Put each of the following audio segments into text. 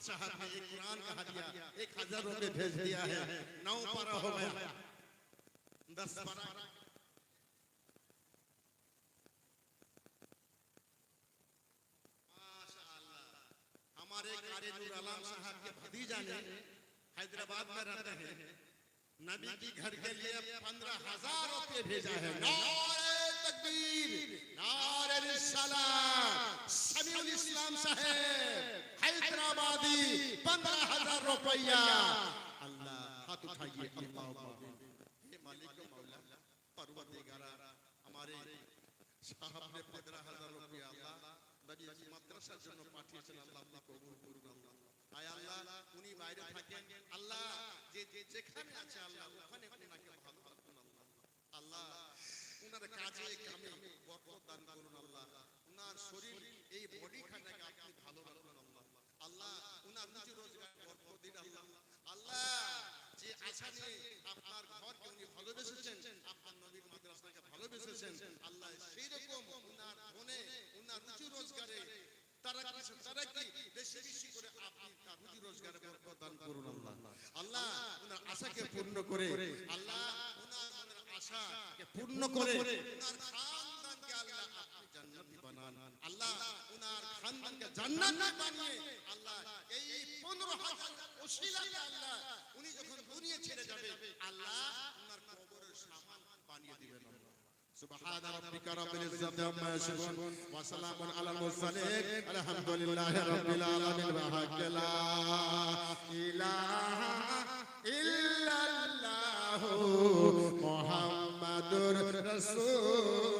साहब ने एक कुरान का हदिया, एक हज़ार रुपए भेज दिया है। नौ पारा हो गया। दस पारा। हमारे कारी नूर आलम साहब के भतीजा ने हैदराबाद में रहते हैं। नबी की घर के लिए पंद्रह हज़ार रुपये भेजा है। রপাইয়া। আল্লাহ, হাত উঠাইয়ে আল্লাহ হে মালিক ও মাওলা পরওয়ারদিগারা আমারে সাহাব 15000 রুপিয়া আল্লাহ, নবী মাদ্রাসার জন্য পাঠিয়েছেন আল্লাহ, আপনি কবুল করুন আল্লাহ। আয় আল্লাহ, উনি বাইরে থাকেন। আল্লাহ, যে যেখানে আছে আল্লাহ, ওখানে ওনাকে ভালো রাখুন আল্লাহ। আল্লাহ, উনার কাজে কামে বরকত দান করুন আল্লাহ। উনার শরীর, এই বডি খানাকে আপনি ভালো রাখুন আল্লাহ। আল্লাহ, উনার রুজি রোজগার যে আশা নিয়ে আপনার ঘরকে উনি ভালোবেসেছেন, আপনার নবীর মাদ্রাসাকে ভালোবেসেছেন, আল্লাহ আশাকে পূর্ণ করে, আল্লাহ উনার পূর্ণ করে আল্লাহ আল্লাহ এই 15000 ওসিলাতে আল্লাহ উনি যখন দুনিয়া ছেড়ে যাবে আল্লাহ উনার কবরের সামান বানিয়ে দিবেন আল্লাহ سبحان ربك رب العزة عما يصفون وسلام على المرسلين الحمد لله رب العالمين وحق لا إله إلا الله محمد رسول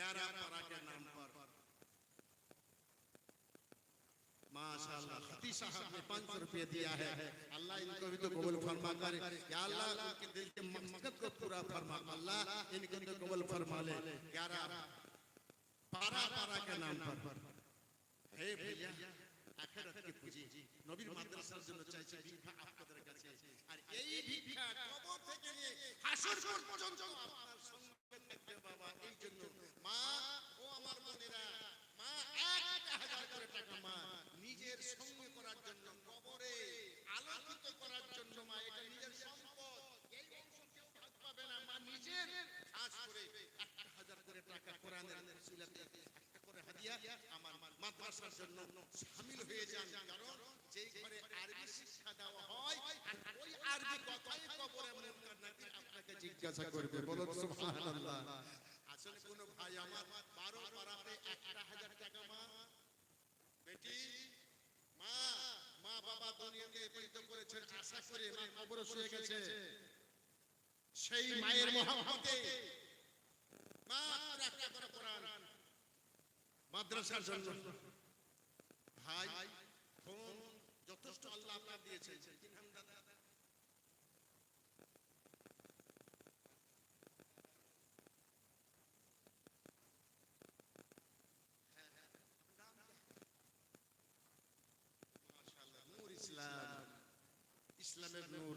ग्यारह पारा के नाम पर माशाल्लाह खती साहब ने पाँच सौ रुपये दिया है अल्लाह इनको भी तो कबूल फरमा करे या अल्लाह उनके दिल के मकसद को पूरा फरमा अल्लाह इनको तो कबूल फरमा ले ग्यारह पारा पारा के नाम पर हे भैया আখেরাত কি পুঁজি নবীর মাদ্রাসার জন্য চাইছে ভিক্ষা আপনাদের কাছে আর এই ভিক্ষা কবর থেকে নিয়ে হাসর পর্যন্ত আপনার সঙ্গে থাকবে বাবা এই জন্য টাকা মা নিজের সঙ্গে করার জন্য, কবরে আলোকিত করার জন্য মা, এটা নিজের সম্পদ। এই অংশ কেউ ভাগ পাবে না, মা নিজের কাজ করে একটা হাজার করে টাকা কোরআনের সিলাতে একটা করে হাদিয়া আমার মাদ্রাসার জন্য শামিল হয়ে যান। কারণ যেই ঘরে আরবি শিক্ষা দেওয়া হয়, আর ওই আরবি কথাই কবরে নাকি আপনাকে জিজ্ঞাসা করবে, বলুন সুবহানাল্লাহ আসলে কোন ভাই আমার 12 পারাতে একটা হাজার টাকা মা বেটি মা মা বাবা দুনিয়াকে পরিচিত করেছেন আশা করে মা কবরে শুয়ে গেছে। সেই মায়ের মহব্বতে মাত্র একটা করে কোরআন। মাদ্রাসার জন্য। ভাই ফোন যথেষ্ট আল্লাহ আপনার দিয়েছেন কি নাম দাদা মাশাআল্লাহ, নূর ইসলাম ইসলামের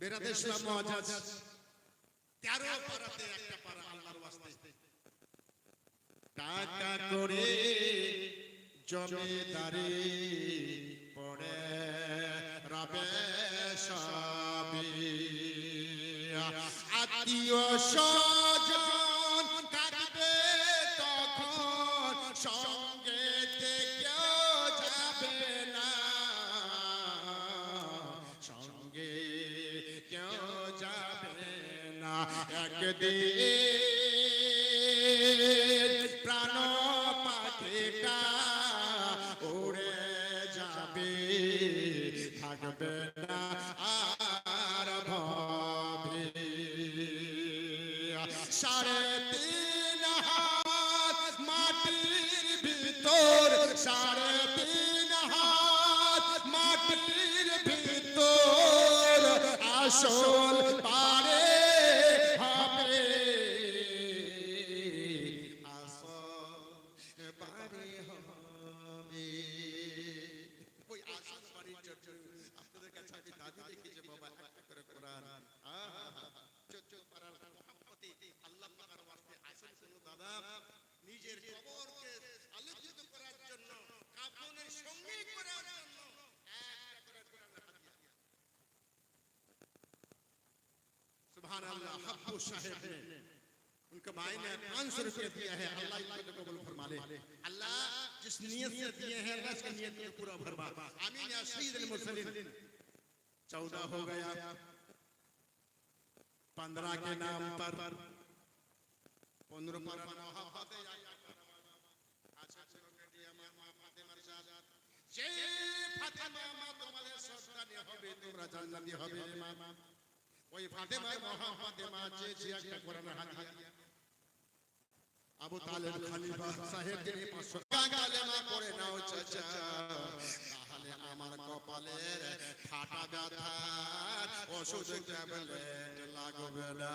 বেরাতে ইসলাম মহাজাজ তেরো পাড়াতে একটা পাড়া আল্লাহর ওয়াস্তে। টাকা করে জমিদারি পড়ে রাবে সবি আত্মীয় সব এটা উড়ে যাবে, থাকবে না আর ভাবে। সাড়ে তিন হাত মাটির ভিতর, সাড়ে তিন হাত মাটির ভিতর, আসল सुभान अल्लाह हब्बू साहब ने उनके भाई ने पाँच सौ रुपये दिया है अल्लाह इनको कबूल फरमा ले अल्लाह जिस नियत से दिए हैं अल्लाह उसकी नियत को पूरा भरवा आमीन या सईद मुरसलीन चौदह हो गया पंद्रह के नाम पर पंद्रह पर मोहब्बत আচ্ছা ছেলেকে দিয়ে আমার মা ফাতেমার সাথে যে ফাতেমা মা তোমাদের সন্তানি হবে তোমরা জান্নাতি হবে রে মা ওই ফাতেমার মহা ফাতেমা চেয়েছে একটা কোরআন হাদিয়া। আবু তালেব খলিফা সাহেব যিনি পাঁচশো কালেমা পড়ে নাও চাচা। তাহলে আমার কপালের ফাটা ব্যথার ওষুধ ট্যাবলেট লাগবে না।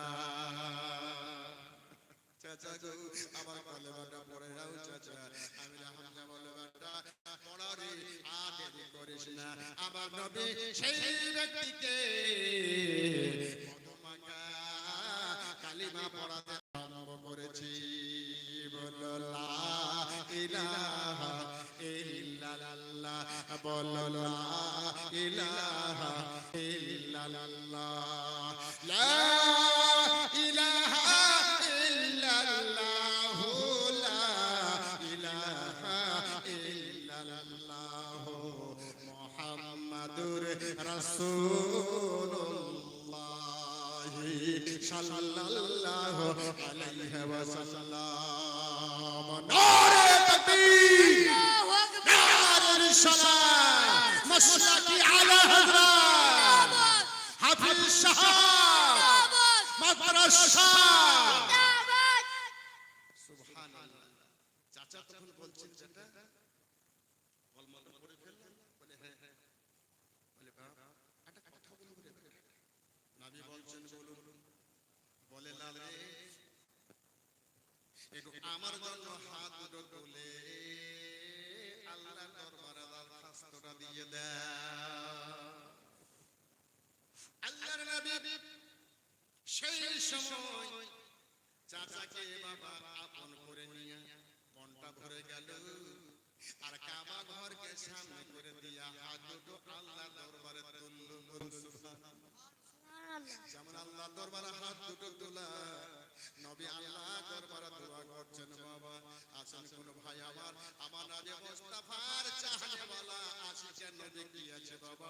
চাচা গো আমার কলেমাটা পড়ে নাও চাচা। আমি হামজা কলেমাটা পড়ারে আর দেরি করিস না। আমার নবী সেই ব্যক্তিকে কালিমা পড়াতে আরম্ভ করেছি। বলো লা ইলাহা ইল্লাল্লাহ। বলো লা ইলাহা ইল্লাল্লাহ। লা সাল্লাল্লাহু আলাইহি ওয়াসাল্লাম। নারে তাকবীর। নারে মাদ্রাস সাহেব সুবহানাল্লাহ চাচা তখন বলছেন যেটা কলমাটা পড়ে ফেললেন বলে হ্যাঁ হ্যাঁ বলে বাবা একটা কথা বলব রে নবী বলছেন বলুন বলে লাল রে একটু আমার জন্য হাত দুটো তুলে আল্লাহ দরবারে দরখাস্তটা দিয়ে দাও আল্লাহর নবী সেই সময় চাচাকে বাবা আপন করে নিয়ে মনটা ভরে গেল। আর কাবা ঘরকে সামনে করে দিয়া হাত দুটো আল্লাহ দরবারে তুলল। যেমন আল্লাহ দরবারে হাত দুটো তোলা, নবী আল্লাহ দরবারে দোয়া করছেন, বাবা, আছেন কোন ভাই আমার? আমার নবী মুস্তাফার চাহনেওয়ালা আশিকের নবী কি আছে, বাবা?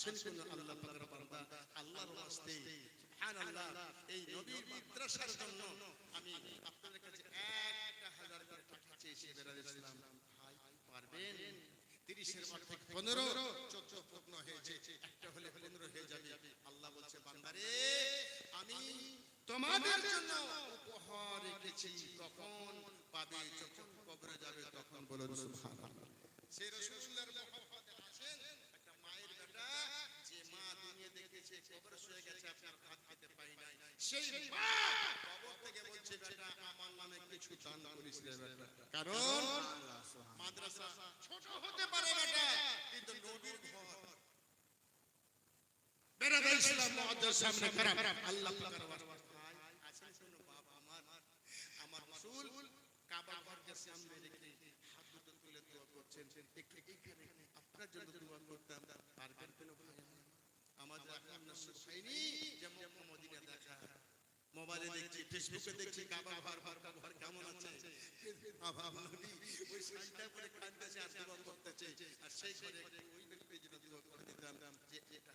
আছেন কোন আল্লাহ পাকের বান্দা, আল্লাহর ওয়াস্তে সুবহানাল্লাহ, এই নবীর মাদ্রাসার জন্য আমি আপনাদের কাছে একটা হাজার করে টাকা চেয়েছি বেরাদ ইসলাম। ভাই, পারবেন? তিরিশের পর থেকে পনেরো, চোদ্দ পূর্ণ হয়েছে, একটা হলে পনেরো হয়ে যাবে। আল্লাহ বলছে, বান্দারে, আমি তোমাদের জন্য উপহার রেখেছি। কখন? পাবে যখন কবরে যাবে, তখন বলুন, সুবহানাল্লাহ। সেই রাসূলুল্লাহর মহব্বতে আছেন একটা মায়ের বেটা যে মা দুনিয়া কবর শুয়ে গেছে আপনার ভাত খেতে পাই নাই সেই কবর থেকে বলছে বেটা আমার নামে কিছু দান করিস কারণ মাদ্রাসা ছোট হতে পারে বেটা কিন্তু নবীর ঘর আপনার জন্য আমাদের এখন নসিব হয়নি? যে মক্কা মদিনা দেখা। মোবাইলে দেখছি ফেসবুকে দেখছি কাবা ঘর ঘর ঘর কেমন আছে? আবা নবী ওই সাজদা করে কাঁদতেছে আর করতেছে। আর সেই করে ওই নবী যদি দোয়া করে দিতাম। যে এটা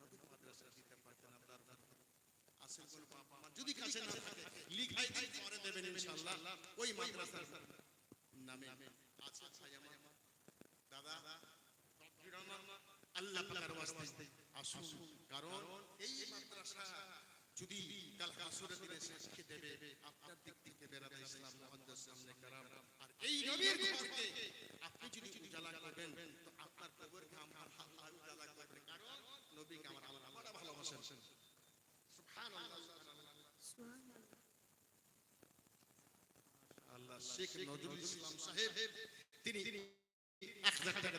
নবীর মাদ্রাসা দিতে পারতেন আপনার আসল কোন বাবা মা যদি কাছে না থাকে লিখাই দিন পরে দেবেন ইনশাআল্লাহ ওই মাদ্রাসার নামে। আচ্ছা ভাই আমার দাদা আল্লাহ পাকের ওয়াস্তে আসুন। কারণ এই মাদ্রাসা যদি কাল হাসুরের দিনে শেষকে দেবে, আপনার দিক থেকে বেরাদা ইসলাম মুহাদ্দিস সামনে কারাম। আর এই নবীর ঘরকে আপনি যদি উজালা করবেন, তো আপনার কবরকে আমার আল্লাহ উজালা করবে কারণ নবীকে আমার আল্লাহ বড় ভালোবাসেন। আল্লাহ শেখ নজরুল ইসলাম সাহেব, তিনি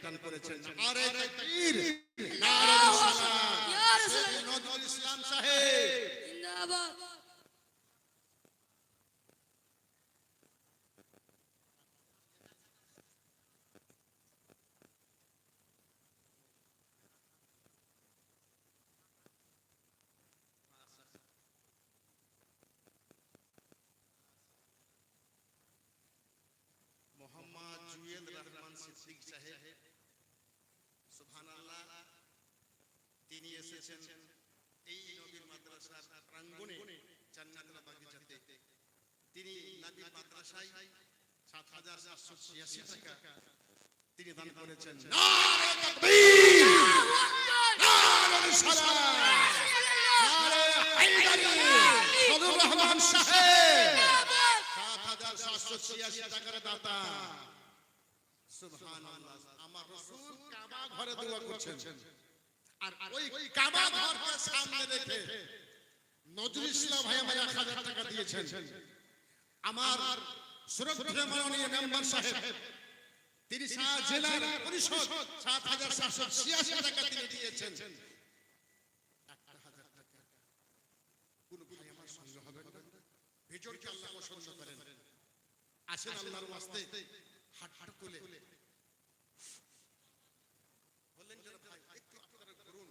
দান করেছেন আরে তাকবীর নারে সালাম ইয়া রাসূলুল্লাহ। শেখ নজরুল ইসলাম সাহেব জিন্দাবাদ মোহাম্মদ জুয়েল রহমান সিদ্দিক সাহেব সুবহানাল্লাহ এসেছেন এই নবীর মাদ্রাসার প্রাঙ্গণে জান্নাতুল বাগিচাতে তিনি নবীর মাদ্রাসায় সাত হাজার সাতশো ছিয়াশি টাকা তিনি দান করেছেন। আমার ঘরে দোয়া করছেন। আর ওই কাবা ঘরকে সামনে রেখে নজরুল ইসলাম ভাই আমার এক হাজার টাকা দিয়েছেন। আমার শ্রদ্ধেয় মাননীয় মেম্বার সাহেব তিনি জেলার পরিষদ সাত হাজার সাতশো ছিয়াশি টাকা তিনি দিয়েছেন। ভিজনকে আল্লাহ পছন্দ করেন। আসেন আল্লাহর ওয়াস্তে হাট হাট তুলে বললেন যে ভাই একটু আপনারা করুন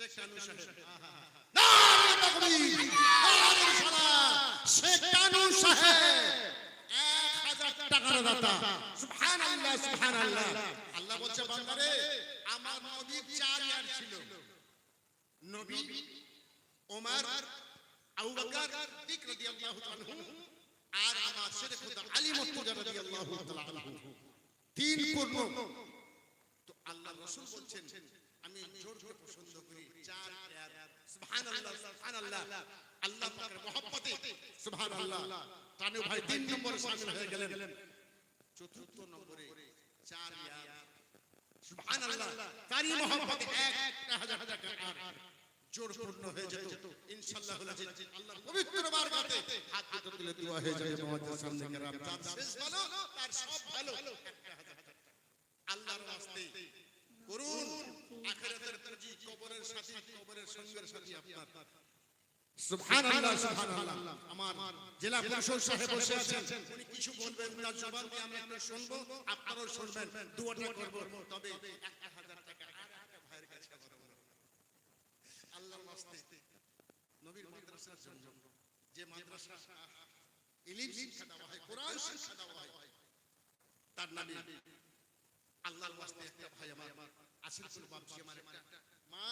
শেখ কানু সাহেব শেখ কানু সাহেব টাকার দাতা সুবহানাল্লাহ সুবহানাল্লাহ আল্লাহ বলছেন আমি জোরকে পছন্দ করি। চার ইয়ার সুবহানাল্লাহ সুবহানাল্লাহ। আল্লাহ পাকের মহব্বতে সুবহানাল্লাহ। তানু ভাই তিন নম্বরে শামিল হয়ে গেলেন। চতুর্থ নম্বরে চার ইয়ার সুবহানাল্লাহ। তারই মহব্বতে একটা হাজার হাজার আর হয়ে যেত। ইনশাআল্লাহ আল্লাহ পবিত্র বারকাতে হাত দুটো তুলে দোয়া হয়ে যাবে তোমাদের সামনে কেরাম যার শেষ ভালো তার সব ভালো। আল্লাহর রাস্তে করুন। আখিরাতের পুঁজি কবরের সাথী কবরের সঙ্গের সাথী আপনার। সুবহানাল্লাহ সুবহানাল্লাহ। আমার জেলা পরিষদ সাহেব বসে আছেন। উনি কিছু বলবেন উনার জবান দিয়ে আমরা একটু শুনব। আপনারাও শুনবেন দুয়াটা করব। তবে 1000 টাকা আর একটা ভাইয়ের কাছে আল্লাহর ওয়াস্তে নবীর মাদ্রাসার জন্য যে মাদ্রাসা ইলিম শিক্ষা দেওয়া হয় কোরআন শিক্ষা দেওয়া হয় তার নামে আল্লাহর ওয়াস্তে একটা ভাই আমার। আসিফুল বাবজি আমার একটা। মা